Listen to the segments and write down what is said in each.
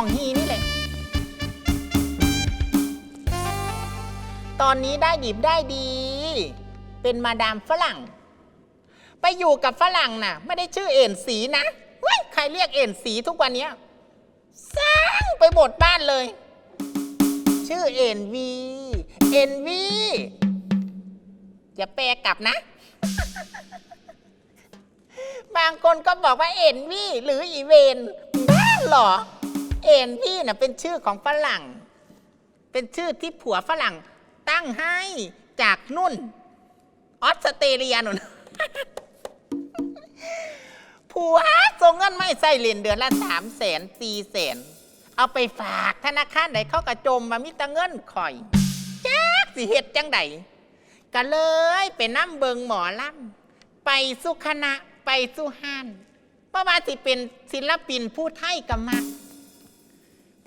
ห้องฮีนี่แหละ ตอนนี้ได้ดิบได้ดี เป็นมาดามฝรั่ง ไปอยู่กับฝรั่งน่ะ ไม่ได้ชื่อเอ็นสีนะเว้ยใครเรียกเอ็นสีทุกวันเนี้ยสร้างไปหมดบ้านเลย ชื่อเอ็นวีเอ็นวีอย่าแปลกลับนะ บางคนก็บอกว่าเอ็นวีหรืออีเวนบ้าเหรอ เอ็นวีน่ะเป็นชื่อของฝรั่ง เป็นชื่อที่ผัวฝรั่ง ตั้งให้จากนุ่น ออสเตรเลียนุ่น ผัวส่งเงินไม่ใส่เหรียญเดือนละสามแสนสี่แสน เอาไปฝากธนาคารไหนเขากระจมมามิตรเงินข่อยจักสิเฮ็ดจังใดก็เลยไปน้ำเบิงหมอลำไปสุคณะไปสุฮานเพราะว่าสิเป็นศิลปินผู้ไทยกับมัก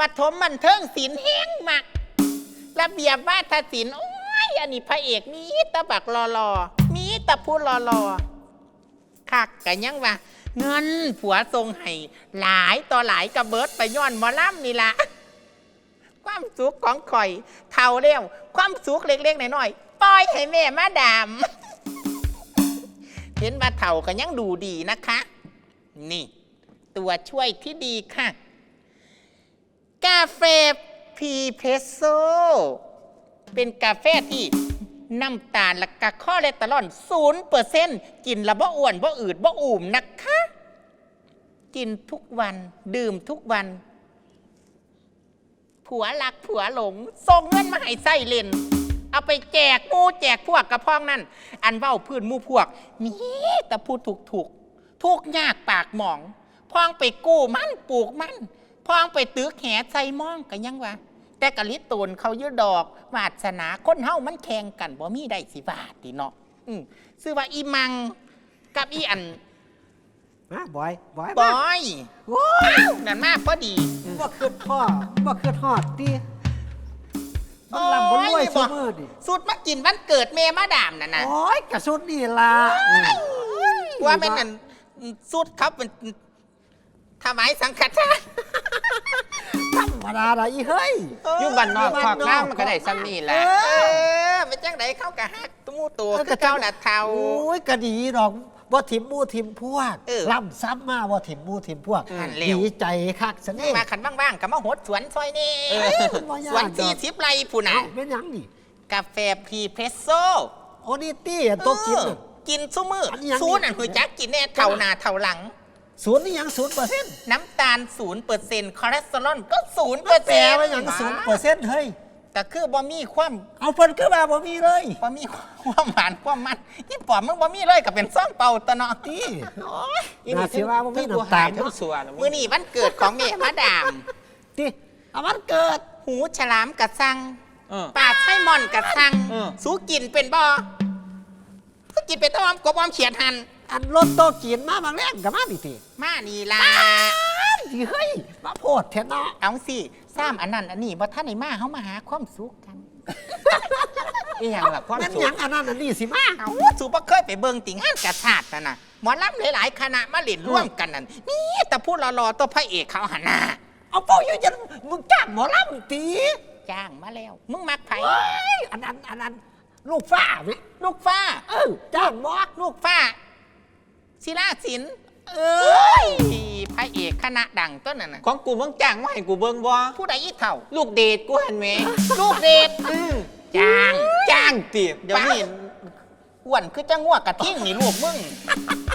ปฐมมันเทิงศิลป์แห้งมัก ระเบียบวาทศิลป์โอ้ยอันนี้พระเอกมีตะบักรอรอๆมีตะพูดรอรอๆคักกันยังว่า เงินผัวทรงให้หลายต่อหลายกระเบิดไปย้อนมอล่ำนี่ละความสุขของข่อยเท่าเร็วความสุขเล็กๆหน้อยๆปล่อยให้แม่มาดามเห็นว่าเท่ากันยังดูดีนะคะ นี่ ตัวช่วยที่ดีค่ะ กาแฟพรีเพรสโซ เป็นกาแฟที่น้ำตาลและกะข้อเลสเตอรอลศูนย์เปอร์เซนต์กินแล้วบ่อ้วนบ่อืดบ่อุ่มนะคะ กินทุกวันดื่มทุกวัน ผัวรักผัวหลงส่งเงินมาให้ใส่เลนเอาไปแจกหมูแจกพวกกระพองนั่น อันเว้าพื้นหมูพวกมีแต่พูดถูกถูกทุกยากปากหมองพองไปกู้มันปลูกมัน พองไปตึกแหใส่มองกันยังวะแต่กะลิตนเขายืดดอกวาสนาคนเฮามันแข่งกันบ่มีได้สิบาทดีเนาะอืมซื้อว่าอีมังกับอีอันมาบอยบอยบมาอยโอ้ยนั่นมากพอดี บ่คืดพ่อบ่คืดฮอดติมันลำบ่รวยโอ้ซุยมือดิสุดมากินวันเกิดเมมาดามนั่นน่ะโอ้ยกระสุดนี่ล่ะ ว่าเป็นนั่นสุดเขาเป็น ถวายสังฆทาน ธรรมดาละอีเฮ้ย อยู่บ้านนอกขอกน้ำมันก็ได้ซ้ำนี่แหละเออเป็นจังไดเข้ากะฮักตูมูตัวคือเก้าหน้าเทา โอ้ยก็ดีดอกบ่ถิ่มหมู่ถิ่มพวกเออล่ำซ้ำมาบ่ถิ่มหมู่ถิ่มพวกนั่นแล้ว ดีใจคักซะนี่มาขันบ้างๆกับมาหดสวนซอยนี่เออบ่ยากสวนดอกสี่สิบไร่ผู้น่ะเอ้าเป็นหยังนี่กาแฟพรีเพรสโซโอ้นี่ตี้อันโตะกินเออน่ะกินซุมืออนนี้ยัง ซูนย์อันหัวจักกินแน่เท่าหน้าเท่าหลัง ศูนย์นี่หยังศูนย์เปอร์เซ็นต์น้ำตาลศูนย์เปอร์เซ็นต์คอเลสเตอรอลก็ศูนย์เปอร์แปลเซ็นต์ว่าหยังศูนย์เปอร์เซ็นต์เฮ้ย แต่คือบ่มีความเอาเพิ่นคือว่าบ่มีเลยบ่มีความหวานความมันที่ปอมมึงบ่มีเลยกับเป็นซ่องเป่าตะเนาะตี้โอ้ยน่าสิว่าบ่มีทั้งผู้น้ำตาหายลทั้งเนาะส่วนมื้อนี้วันเกิดของเมมาดามตี้เอาวันเกิด หูฉลามกะสังเออปลาไส้มอนกะสัง เออ สูกินเป็นบ่ก็กินเป็นต้อมกบอมเขียดหัน อันรถโตะกินมาบางแรงกับมาดิทีมานี่ล่ะสิเฮ้ยมาโพดแทนเนาะเอาสิซ้ำอันนั้นอันนี้บ่ท่านในมาเฮามาหาความสุขกันอีหยังล่ะความแม่นสุหขยังอันนั้นอันนี้สิมาเอาสูบ่เคยไปเบิ่งติงานกระชาตินั่นน่ะหมอลำหลายๆคณะมาเล่นร่วมกันนั่นนี่แต่พูดรอๆตัวพระเอกเขาหันหน้าเอาเป้าอยู่ยันมึงจ้างหมอลำตีจ้างมาแล้ว มึงมักไผเฮ้ยอันนั้นอันนั้นลูกฟ้าวิลูกฟ้า เออจ้างหมอ ลูกฟ้า ศิลาศิลป์เอ้ยพระเอกคณะดังต้นนั่นน่ะของกูมึงจ้างมาให้กูเบิ่งบ่ผู้ใดอีเท่า ลูกเดทกูหันแหมลูกเดชอืมจ้างจ้างติเดี๋ยวนี้อ้วนคือจะง่วกกระทิ่งนี่ลูกมึง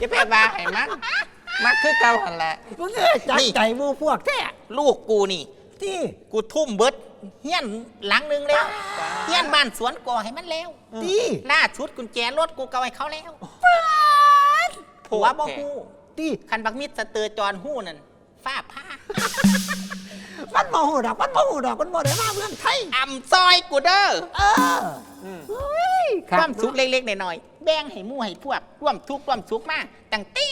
จะไปว่าให้มันมักคือเก่าหันแหละมึงเอ้ยจังนี่ใจหมูพวกแท้ลูกกูนี่ ที่กูทุ่มเบิดเฮี้ยนหลังหนึงแล้วเฮี้ยนบ้านสวนก่อให้มันแล้ว ที่ล่าชุดกุญแจรถกูเกาให้เขาแล้ว ผัวบ่ฮู้ที่คันบักมิดสเตอร์จอนฮู้นั่นฟ้าผ้ามันโมโหดอกมันโมโหดอกมันโมได้มาเมืองไทยอ่ำซอยกูเด้อเอออืมเฮ้ยความสุขเล็กๆหน่อยๆแบ่งให้หมู่ให้พวกร่วมทุกข์ร่วมสุขมาตั้งแต่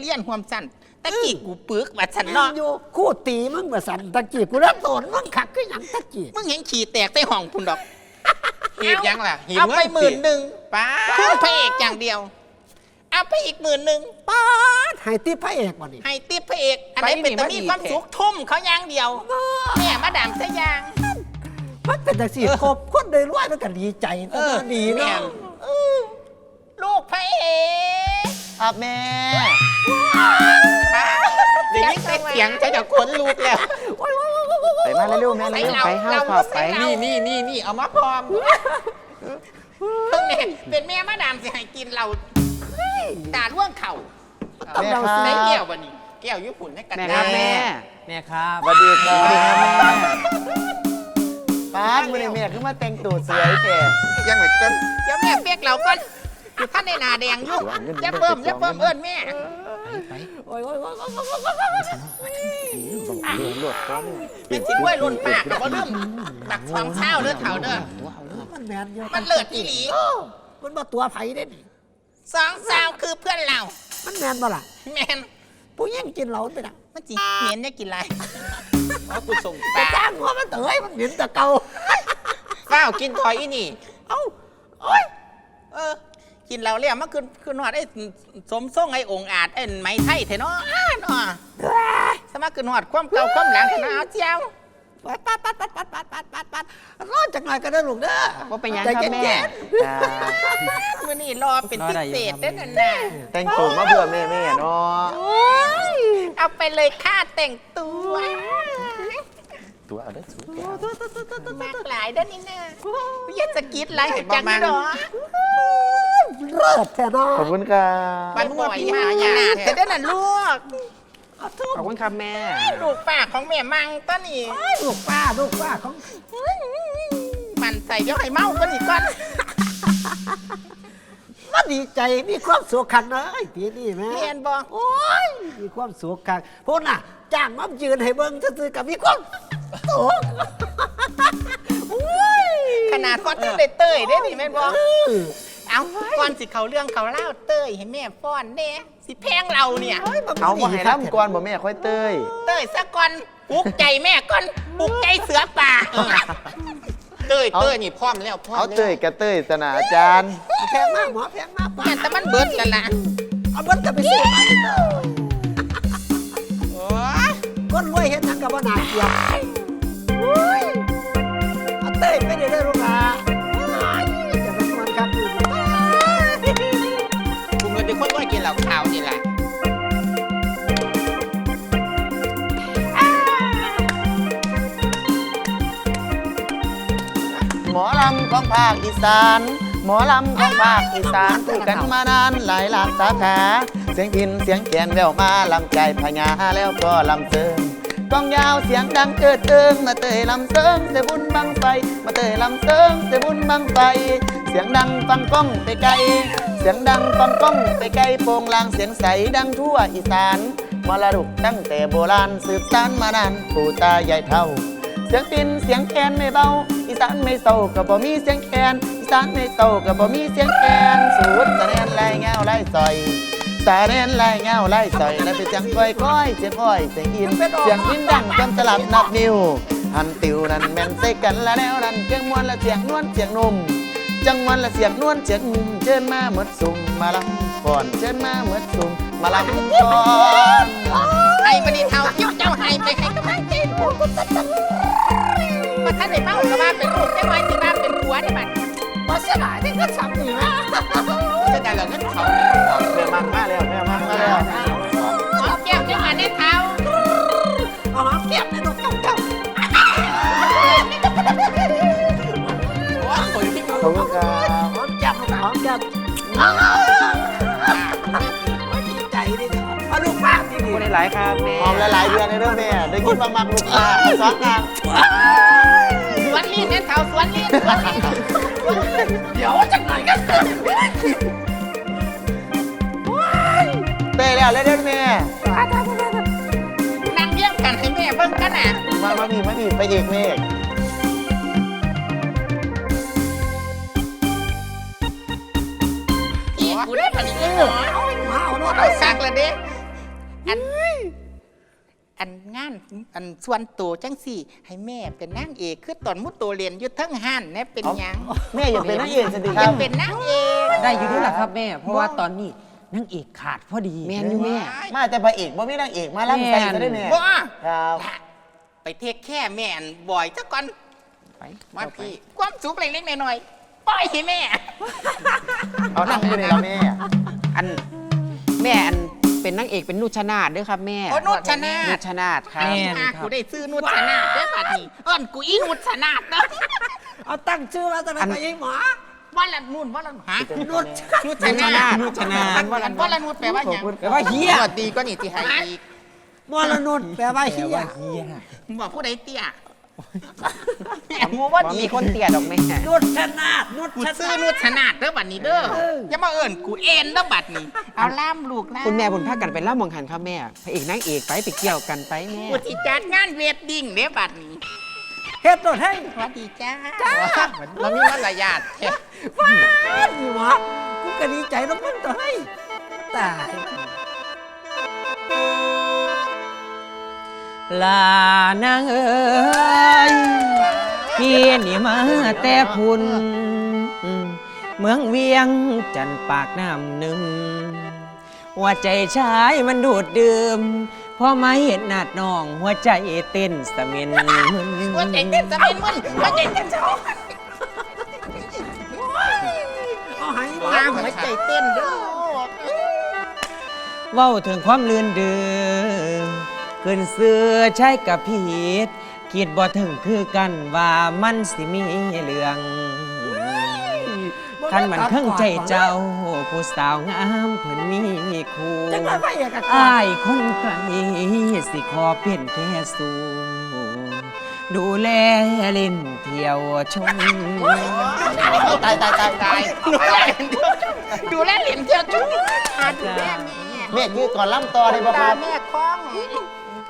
เรียนความสั้นตะกี้กูปึกว่าฉันนอเนาะนอยู่คู่ตีมึงมาสั่นตะกี้กูรับโดนมึงขักก็ยังตะกี้มึงเห็นขี่แตกใส่ห้องพุ่นดอกหีบยังล่ะหีบเอาเงินไปหมื่นหนึ่งป้าทุ่มพระเอกอย่างเดียว เอาไปอีกหมื่นหนึ่งป้าดให้ตีพระเอกวันนี้ให้ติปพระเอก อันไหนเป็นตะมีความสุขทุ่มเขาอย่างเดียวแม่มาดามซะยาง มันเป็นจังสี่ครบคนได้รวยมันก็ดีใจเอแต่อว่าดีแม่เนาะนลูกพระเอกครับแม่ป้าเดี๋ยวนี้เสียงจะจะขนลูกแล้วไปมาเร็วๆแม่ใส่เร็วเราๆไปห้าเราขอบไปใส่เรานี่นี่นี่นี่เอามาพร้อมเพิ่งเนี่ยเป็นแม่มาดามสิให้กินเรา ตาล่วงเข่าต้องแม่เราครัในบแก้วบันนี้ แก้วญี่ปุ่นให้กันแม่ได้ครับแม่แม่ครับสวัสดีครับสวัสดีครับแม่ป้าดมื่อนี้แม่ขึ้นมาแต่งตัวสวยแก่ยังเหมือนกันเดี๋ยวแม่เปียกเราก่อนอยู่ท่านในนาแดงอยู่อย่าเบิ่มอย่าเบิ่มเอิ้นแม่โอ้ยโอ้ยโอ้ยโอ้ยโอ้ยโอ้ยเหลือหลวดก้อนเป็นสิด้วยรุ่นปากกับบ่ลืมบักฟองเช้าเด้อเฒ่าเด้อมันแมนอยู่มันเลิศอีหลีมันมาตัวไผ่ได้นี่ สองสาวคือเพื่อนเรา มันแมนบ่ล่ะแมนผู้ยิ่งกินเหล้าไปนะมันจีเหม็นจะกินอะไรเอากูส่งแต่ปาจ้างหัวมันเตยมันเหม็นแต่เก่า เฝ้าวกินทอยอีนี่ เอ้าโอ้ยเออ กินเราเรียกมันคือคือหอดไอ้สมทรงไอ้องค์อาจไอ้ไหมไทยเถอะเนาะอ้าเนาะสมัครคือหอดความเก่าความหลังเถอะเนาะเอาเจ้า ปัดปัดปัดปัดปัดปัดปัดปัดปัดรอดจากหน่อยก็ได้ลูกเด้อว่เป็นยังครับเย็นแม่ๆมื่อนี้รอเป็นพิเศษได้อนน่ะแต่งตัวมาเพื่อแม่แม่เนาะเอาไปเลยค่าแต่งตัวตัวเอาได้สูงแก่มากหลายเด้านนี่นะอยากจะกิดอะไรให้จังดอกเลิศแท้เนาะขอบคุณครับมันบ่อยมากขนาดแต่ได้อน่ะลูก ขอบคุณครับแม่ลูกป้าของแม่มังต้นนี่ลูกป้าลูกป้าของมันใส่เดี๋ยวให้เมากันอีกก่อนมันดีใจมีความสุขขันนะไอ้ปีนี้แม่เรียนบอกโอ้ยมีความสุขขันพูดน่ะจ้างมายืนให้เบิ้งซื่อๆกับมีความสุขโอ้ยขนาดพอตั้งได้เต้ยได้ดิแม่นบอกเออเอาก่อนสิเขาเรื่องเขาเล่าเต้ยให้แม่ฟ้อนเน่ สิแพงเราเนี่ยโอ้ยมันเอามาดีให้ครับทำก่อนบ่แม่ค่อยเต้ย เต้ยซะก่อนปลุกใจแม่ก่อนปลุกใจเสือป่าเต้ยเต้ยนี่พร้อมแล้วพร้อมเอาแล้วเต้ยกับเต้ยสนาอาจารย์ แพงมากหมอแพงมากป้าแม่แต่มันเบิดกันละเอาบันจะไปซื้อมาอีกเด้อโอ้ยคนรวยเห็นนังกับว่านาเกลียบโอ้ยเอาเต้ยไปเด้อเด้อลูกหลาน กินเหล้าขานี่แหละหมอลำของภาคอีสาน หมอลำของภาคอีสานคู่กันมานานหลายหลากสาขา เสียงพินเสียงแคนแววมาลำใจพญาแล้วก็ลำเซิงกองยาวเสียงดังเกิดเติงมาเตยลำเซิงเสบุญบังไฟ มาเตยลำเซิงเสบุญบังไฟ เสียงดังฟังก้องไปไกล เสียงดังฟังก้องไปไกลโปงลางเสียงใสดังทั่วอีสานมรดกตั้งแต่โบราณสืบสานมานานปู่ตายายเท่า เสียงปินเสียงแคนไม่เบาอีสานไม่เศร้าก็บ่มีเสียงแคนอีสานไม่เศร้าก็บ่มีเสียงแคนสูดตะแนนไล่เงาไล่ซอยตะแนนไล่เงาไล่ซอยแล้วไปเสียงก้อยก้อยเสียงก้อยเสียงอินเสียงพินดังจนตลับนับนิ้วหันติวนั่นแม่นใส่กันละแล้วนั่นเสียงมวนละเสียงนวลเสียงนุ่ม จังมันละเสียงนวลเสียงนุ่มเชิญมาเหมดสุ่มมาลำก่อนเชิญมาเหมดสุ่มมาลำก่อนไอ้บันนี้เท่าเจ้าเจ้าให้ไปให้กำลังใจลูกมาท่านได้เมาก็ว่าเป็นลูกได้ไว้ที่บ้านเป็นผัวได้บัดมาเสียดายที่ก็ซ้ำนี่นะจะได้เหล่าเงินเขานี่ของแม่มักมาแล้วแม่มักมาแล้วหอมแก้มได้มาในเท้าหอมแก้มใน ขอบคุณครับหอมแก้มลูกหอมแก้มไม่ดีใจดิเนาะเอาลูกป้าที่ขอบคุณหลายๆครับแม่หอมหลายๆเดือนเลยเด้อแม่ได้กินมามักลูกค้าสองงานสวนลีนเนี่ยเท้าสวนลีนสวนลีนเดี๋ยวจังไหนกันเต้แล้วเลยเด้อแม่นั่งเลี้ยงกันให้แม่เบิ่งกันนะมามาพี่มาพี่ไปเอกเมฆ อีกูได้ปานนี้หมอเอาเอาโน่นเอาซักละเด้อันอันงานอันส่วนตัวจังสี่ ให้แม่เป็นนางเอกคือตอนมุตโตเรียนอยุททั้งหันเนี่ยเป็นหยังแม่อยากเป็นนางเอกสดิอยากเป็นนางเอกได้อยู่ด้วยล่ะครับแม่ เพราะว่าตอนนี้นางเอกขาดพอดีแม่นอยู่แม่ มาแต่พระเอกบ่มีนางเอกมาล่ำใส่ซะได้แม่บ่ครับละไปเทคแค่แม่อันบ่อยจักก่อนไปมาพี่ความสุขเล็กๆน้อยๆปล่อยให้แม่ เอานั่งอยู่ในละแม่อันแม่อันเป็ นนางเอกเป็นนุชนาดด้วยครับแม่โอ้นุชนาถนุชนาดครับ แม่กูได้ซื้อนุชนาถเด้อบัดนี้เอิ้นกูอีนุชนาถเด้อเอาตั้งชื่อมาตั้งแต่ไอ้หมอว่าละนุ่นว่าละฮะนุชนุชนาถนุชนาถว่าละว่าละนุ่นแปลว่าหยังแปลว่าเฮียสวัสดีก็นี่ที่ให้อีกมรนุษแปลว่าเฮียมึงบอกผู้ใดเตี้ยแม่ งูว่าว่าดีมีคนเตี้ยดอกแม่นุชชนาดนุชกูชซื้อนาดนุชนาถเด้อบัดนี้เด้ออย่ามาเอิ้นกูเอ็นเด้อบัดนี้ เอาล่ามลูกล่ามคุณแม่บุญพากันไปเล่ามองหันครับแม่พระเอกนางเอกไปไปเกี่ยวกันไปแม่กูสิจัดงานเวดดิ้งเด้อบัดนี้เฮ็ดตัวให้สวัสดีจ้าจ้าเรามีมารยาทแท้ว้านี่หมอกูก็ดีใจน้องมันตัวให้ตาย ลานางเอ้ยพี่นี่มาแต่พุนเมืองเวียงจันทน์ปากน้ำหนึ่งหัวใจชายมันดูดดื่มพอมาเห็นหนาดน้องหัวใจเต้นสะเมินหัวใจเต้นสะเป็นมึนหัวใจเต้นสะเป็นเอาให้หมอมาหัวใจเต้นเด้อเว้าถึงความลื่นเดือ ขึ้นเสือใช้กับผิดคิดบ่ถึงคือกันว่ามันสิมีเรื่องคันมันเครื่องใจเจ้าผู้สาวงามเพิ่นมีคู่จังเลยว่าอยากกับอายคนไกลสิขอเป็นแค่สู่ดูแลเล่นเที่ยวชมตายตายตายตายดูแลดูแลเหรียญเที่ยวชุดหาดูแลแม่แม่ชื่อก่อนล่ำต่อได้บ่คตารับแม่คล้อง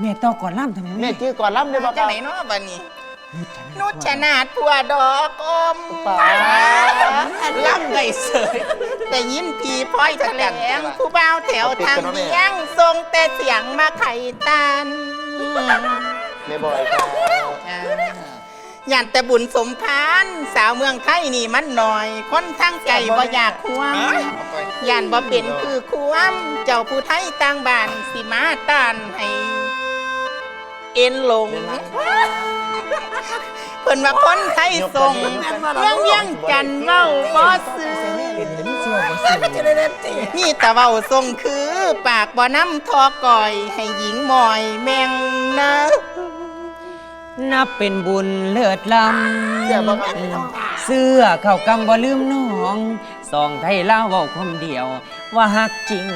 แม่ต้องก่อนล่ำทำไมแม่ชื่อก่อนล่ำได้บ่คจัรังบไหนเนาะบัดนี้ นุชนาถผัวดอกอมป๋าล่ำได้เสยแต่ยินผีพลอยแถลงผู้บ่าวแถวทางเลี้ยงทรงแต่เสียงมาไข่ตันแม่บอยครับย่านแต่บุญสมพานสาวเมืองไทยนี่มันหน่อย คนทั้งใจบ่อยากควมย่านบ่เป็นคือควม เจ้าผู้ไทยต่างบ้านสิมาต้านให้ เอ็นลงเพิ่นว่าคนไทยส่งเรื่องเวียงจันเว้าบ่ซื้อนี่ต่เว้าทรงคือปากบ่น้ำทอก่อย ให้หญิงมอยแมงนะนับเป็นบุญเลิศลำเสื้อเข้ากำบ่ลืมน้องสองไทยเล่าเว้าคมเดียว ว่าฮักจริง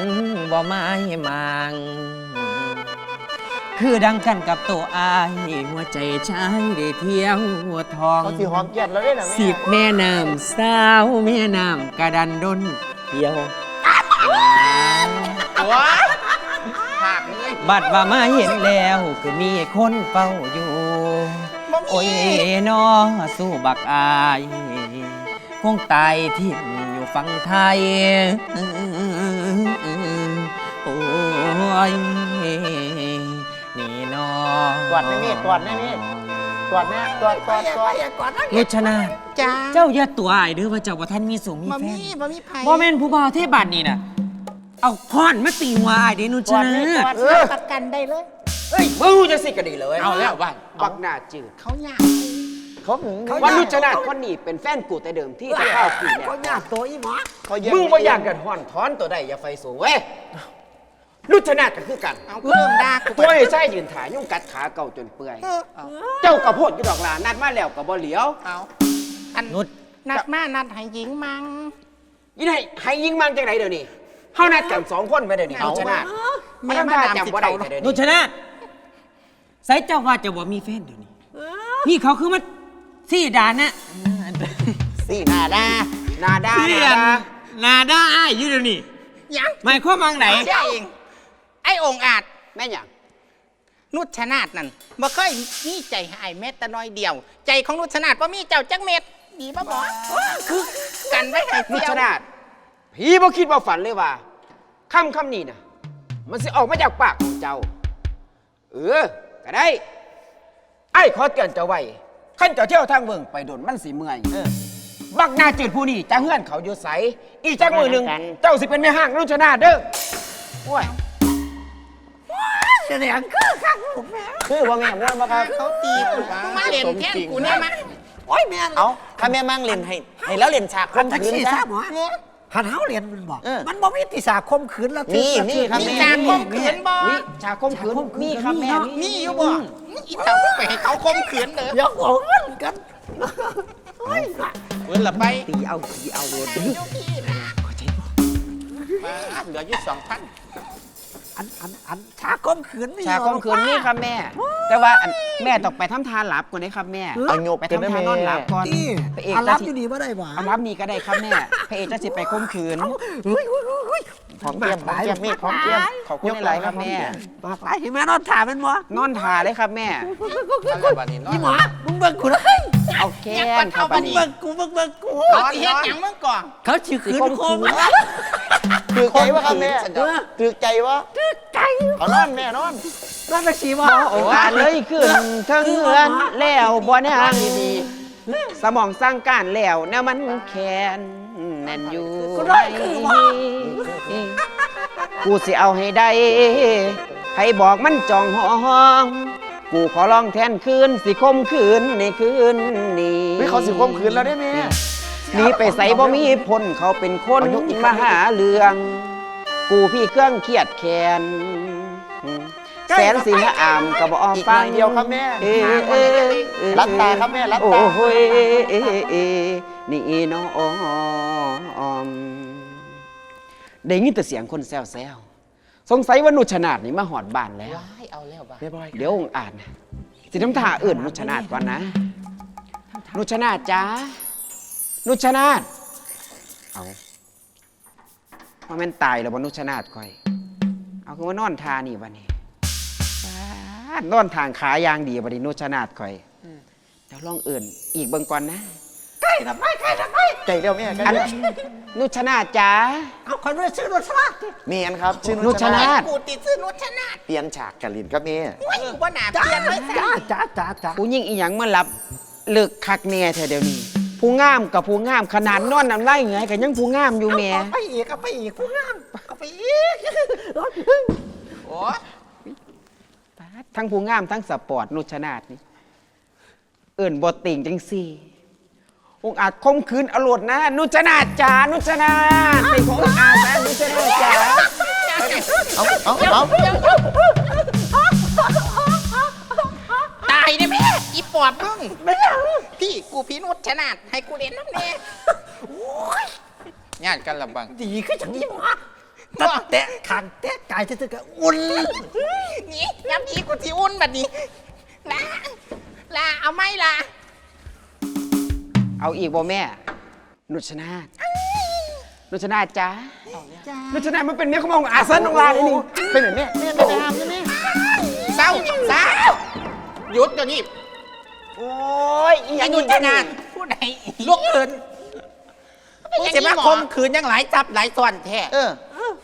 บ่ไม้มาง คือดังกันกับตัวอายหัวใจชายได้เที่ยวทอง เขาสิหอมเกียรติแล้วเด้อนะแม่สิบแม่น้ำสาวแม่น้ำกระดันดนเที่ยวว้าภาคเลยบัดว่ามาเห็นแล้วคือมีคนเฝ้าอยู่ บ่โอ้ยมีนอสู้บักอายคงตายทิ่มอยู่ฝั่งไทยโอ้ยนี่นอ กอดแม่นี่กอดแม่นี่กอดแม่กอดกอดกอดอย่าก่อนนะนุชนาจ้าเจ้าอย่าตัวอายเด้อว่าเจ้าว่าท่านมีสูงมีบ่แฟมีนบ่มีไผบ่แม่นผู้บ่าวเทพบัตรนี่น่ะ เอาค้อนมาตีหัวอายเด้นุชกอดนาเลยกอดรับประกันได้เลยเอ้ยมึงจะสิก็ดีเลยเอาแล้วบ้านบักหน้าจืดเขาอยากเขาหึงว่านุชนาคนนี้เป็นแฟนกูแต่เดิมที่ที่ข้าวกินเนี่ยเขาหยาบตัวอีหมอเขาเยี่ยมึงบ่อยากกันห่อนถอนตัวใดอย่าไฟสูงเว้ย นุชนาก็คือกันเอาเริ่มด่ากูตัวไอ้ไส้ยืนถ่ายยุ่งกัดขาเก่าจนเปื่อย เออเอาเจ้ากระโพดอยู่ดอกลานัดมาแล้วกับบ่เหลียวเอาอันนุช นัดมานัดให้หญิงมังยี่ไหนให้ยิงมังจังไหนเดี๋ยวนี้เฮานัดกันสองคนไปเดี๋ยวนี้นุชนาแม่แม่มามาดามจำสิบ่ได้เขาแต่เดี๋ยวนี้นุชนาใส่เจ้าว่าจะบ่มีแฟนเดี๋ยวนี้นี่เขาคือมันสี่ดานนะสี่หน้าด้านาดาเสียนนาด้าอ้ายอยู่เดี๋ยวนี้ยังหมายความว่าไหนเชื่อเอง ไอ้องค์อาจแม่หยังนุชนาดนั่นบ่เคยมีใจให้อ้ายแม้แต่น้อยเดียว ใจของนุชนาดบ่มีเจ้าจักเม็ดดีบ่บ่คือกันไว้ให้นุเดียชวนาพี่บ่คิดบ่ฝันเลยว่าคำคำนี้น่ะมันสิออกมาจากปากของเจ้า เออก็ได้ ไอ้ขอเตือนเจ้าไว้ขั้นเจ้าเที่ยวทางเมืองไปโดนมันสิเมื่อยบักหนาจืดผู้นี้จะเฮือนเขาอยู่ใสอีกจักมือหนึ่งเจ้าสิเป็นแม่ห้างรุ่นชนะเด้อโอ้ย เสียงคือคักลูกแม่คือว่าแม่ม่วนบ่ครับเขาตีกูมึงมาเล่นแค่กูเนี่ยมาโอ้ยแม่เอาถ้าแม่มั่งเล่นให้ให้แล้วเล่นฉากคัคนนทักคืนซี่ซะ ทราบหมอหันเฮาเรียนมันบอก เออมันบ่มีติสาคมขืนแล้วมีมีครับ มีแม่จางคมขืนบ่วิชาคมขืนมีครับแม่มีอยู่บ่อีเต่าไปให้เขาคมขืนเด้ออยากบอกมันกันเว้นละไปตีเอาตีเอาโดนมาเหลืออยู่สองพัน อันอันอันชาคมขืนมีชาคมขืนมีครับแม่ แต่ว่าอันแม่ต้องไปทำทานหลับก่อนนะครับแม่เอาหยกไปกันได้ทำไหมทานนอนหลับก่อนนี่พระเอกอันจะรับสิอยู่นี่บ่ได้บ่เอารับนี่ก็ได้ครับแม่พระเอกจะสิไปข่มขืน เฮ้ยเฮ้ยเฮ้ย ของเกียมของเกียมมีดของเกียมขอบคุณหลายๆครับแม่ปากหลายเห็นไหมนอนถ่าเป็นบ่นอนทาเลยครับแม่อะไรบ้านี้นอนี่นหมอมึงเบิ่งกูเลยเอาแค้นครับมึบัดงนี้เบิ่งกูมึงเบิ่งกูเขาสิเฮ็ดหยังมึงก่อนเขาชื่อขืนโคมถือใจวะครับแม่เออถือใจวะไก่เอานอนแม่นอนนั่นน่ะสิบ่โอกาสเลยขึ้นทั้งเฮือนแล้วบ่นางสมองสร้างการแล้วแนวมันแค้นแน่นอยู่กูสิเอาให้ได้ให้บอกมันจองห้อง กูขอลองแทนคืนสิคมคืนในคืนนี้เฮ้ยเขาสิคมขืนแล้วได้แม่หนีไปใส่บ่มีพลเขาเป็นคนมาหาเรื่อง กูพี่เครื่องเครียดแค้นแสนสีมาอามก็บ่ออมอีกหฟัน่งอยเดียวครับแม่เอ้เอ้เอ้รับตาครับแม่รับตา โอ้โหยเอ้เอ้นี่น้องได้ยินแต่เสียงคนแซวๆสงสัยว่านุชนาดนี่มาหอดบ้านแล้วว้ายเอาแล้วบ้าแม่บอยเดี๋ยวองค์อ่านสิน้ำตาอื่นนุชนาดก่อนนะ นุชนาดจ้านุชนาดเอาว่าแม่นตายแล้วบนุชนาดคอย เอาคือว่านอนทานี่วันนี้ป๊าดนอนทางขายางดีบัดนี้นุชนาดคอยเดี๋ยวลองอื่นอีกเบิ่งก่อนนะไก่ ทำไมไก่ทำไมใจเดียวแม่ใจอันเดียวนุชนาดจ้าเอาคนไม่ซื้อรถสลากดิเมียนครับชื่อนุนุชชนานาธิ์กูติดซื้อนุชนาธิ์เปลี่ยนฉากกันลินครับแม่โอ้ยกูว่าหนาจ้าเปลี่ยนเลยจ้าสิจ้าจ้าจ้าผู้ยิ่งอีหยังมาหลับเลิกคักแน่แท้เดี๋ยวนี้ ผู้งามกับผู้งามขนาดนอนน้ำลายเหงื่อกันยังผู้งามอยู่แหม่เอาไปอีกเอาไปอีกผู้งามเอาไปอีกโอ้ทั้งผู้งามทั้งสปอร์ตนุชนาดนี่เอิ่นบติ่งจังสี่ องค์อาจคมคืนอรวดนะ นุชนาดจ๋านุชนาดเป็นขององค์อาจนะนุชนาดจ๋าเอาเอาเอาตายเนี่ยแม่อีปอบมึงพี่กูพี่นุชนาธิ์ให้กูเล่นน้ำแน่ญาติกันละบังดีขึ้นอย่างนี้หมอตัดแตะขางแตะกายจะถึงกับอุ่นนี่ย้ำอีกูที่อุ่นแบบนี้ลาลาเอาไหมล่ะ เอาอีกบ่แม่ นุชนาดนุชนาดจ๋านุชนาดมันเป็นเมียขององค์อาจซะน้องลาเลยนี่เป็นเหมือนแม่แม่ไม่ไปห้ามใช่ไหมเศร้าเศร้าหยุดเดี๋ยวนี้โอ้ยอีหไอ้ยังนุชนาธิ์ผู้ใดลุกขึ้นมึงจะมาคมขืนยังหลายจับหลายซ้อนแท้เออ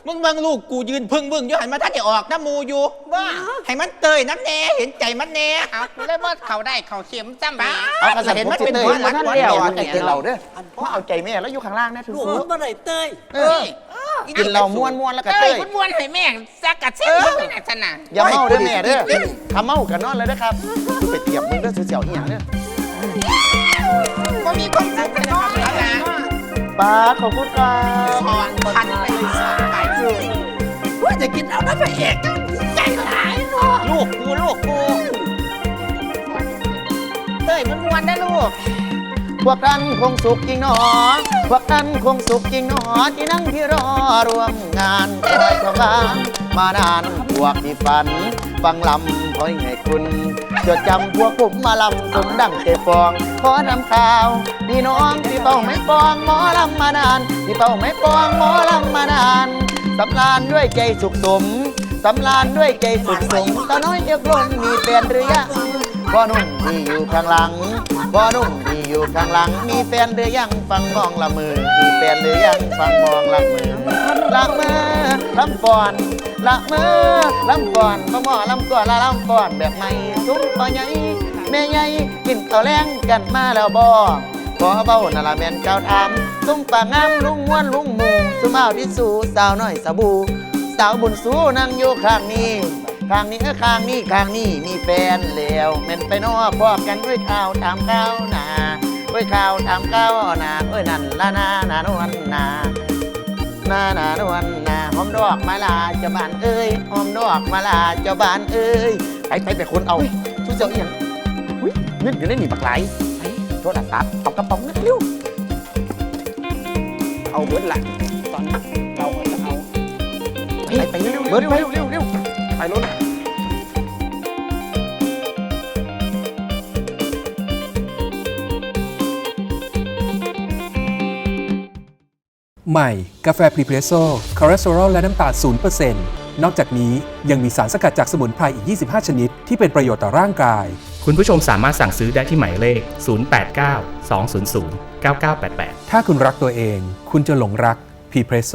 มึงเบิ่งลูกกูยืนพึ่งเบิ่งอยู่หันมาท่านจะออกน้ำมูอยู่ว่าให้มันเตยน้ำแน่เห็นใจมันแน่เอากูเลยว่าเขาได้เขาเข็มจ้ำไปเอากระสับเห็นผมมันจิเป็นเตยหัวรักท่านหัวเลี้ยวหลอมันนใจเราเด้อมาเอาใจแม่แล้วอยู่ข้างล่างนะถือลูกฟูมันมาได้เต้ยเออกินเราม้วนม้วนๆแล้วก็เตเตยยม้วนๆให้แม่งสักกัดเส้นมึงไม่น่าชนะอย่าเมาเด้อแม่เด้อทำเมากันนอนเลยนะครับไปเตรียมมึงเด้อเสียวๆอีหยังเด้อก็มีความสุขกันเนาะเอาละป้าขอบคุณครับ กินเอาน้ำพระเอกใจหลายเนาะลูกกูลูกกูเตยมันมวนนะลูก พวกท่านคงสุขจริงหนอ พวกท่านคงสุขจริงหนอ ที่นั่งที่รอรวมงานคอยทำงานมานานพวกที่ฝัน ฟังลำคอยให้คุณ จดจำพวกผมมาลำสมดังเตฟอง ขอนำข่าวพี่น้องที่เป่าไม่ปองหมอลำมานานที่เป่าไม่ปองหมอลำมานาน สำราญด้วยใจสุขสมสำราญด้วยใจสุขสมตาน้อยเอียกลมมีแฟนหรือยังพ่อนุ่มที่อยู่ข้างหลังพ่อนุ่มที่อยู่ข้างหลัง มีแฟนหรือยังฟังมองละมือมีแฟนหรือยังฟังมองละมือละมือลำฟอนละเมอลำก่อนมาหมอลำก่อนละลำก่อนแบบไม่ซุ้มปอใหญ่แม่ใหญ่กินข้าวแรงกันมาแล้วบ่ขอเบ้านาละแม่นเจ้าถามซุ้มปากงามลุงม้วนลุงหมูสุมาวที่สูสาวน้อยสบู สาวบุญสูนั่งอยู่ข้างนี้ข้างนี้เออข้างนี้ข้างนี้มีแฟนแล้วแม่นไปนอพอกันด้วยข้าวตามข้าวนาด้วยข้าวตามข้าวนาเอ้ยนั่นละนานานวลนานาหนานวลนาหอมดอกมาลาเจ้าบ้านเอ้ยหอมดอกมาลาเจ้าบ้านเอ้ยไปไปไปคนเอาทุกเจ้าเอียงอุ้ยเงินอยู่ในนี่บักไหลโทรศัพท์เอากระป๋องนักเร็ว เอาเบิดละตอนนี้เราก็จะเอาไปไปเร็วเบิดไปเร็วเร็วเร็วไปรถใหม่ กาแฟพรีเพรสโซ่คอเลสเตอรอลและน้ำตาล0%นนอกจากนี้ยังมีสารสกัดจากสมุนไพรอีก 25 ชนิด ที่เป็นประโยชน์ต่อร่างกาย คุณผู้ชมสามารถสั่งซื้อได้ที่หมายเลข 089 200 9988 ถ้าคุณรักตัวเอง คุณจะหลงรักพรีเพรสโซ